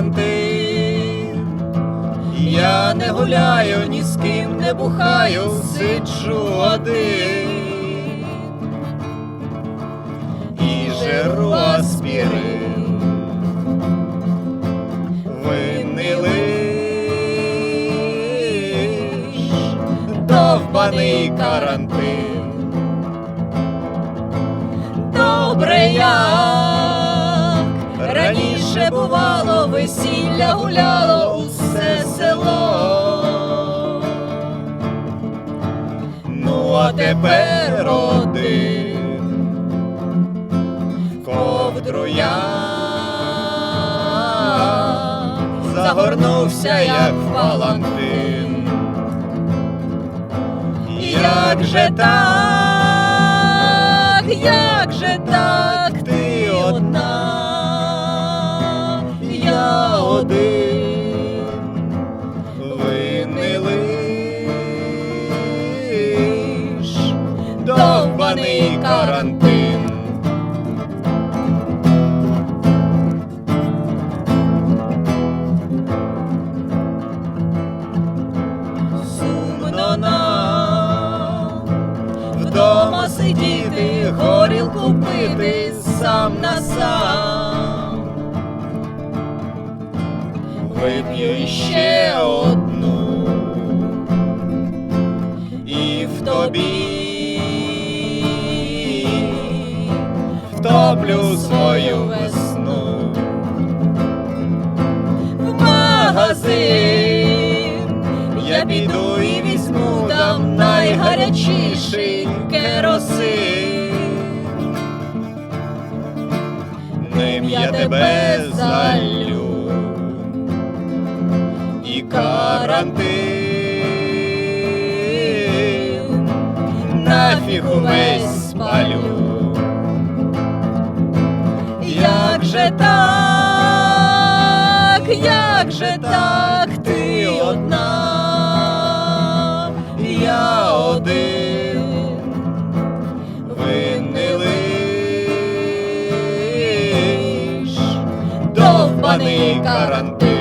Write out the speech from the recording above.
карантин. Я не гуляю, ні з ким не бухаю, сиджу один і жеру аспірин. Винний лиш довбаний карантин. Добре як раніше бувало, весілля гуляло усе село. Ну, а тепер один ковдру я загорнувся, як палантин. Як же так, як же так, карантин. Сумно нам вдома сидіти, горілку пити сам на сам. Вип'ю іще одну втоплю свою весну в магазин. Я піду і візьму там найгарячіший керосин. Ним я тебе залю і карантин увесь спалю. Як же так, ти одна, я один, винний лиш довбаний карантин.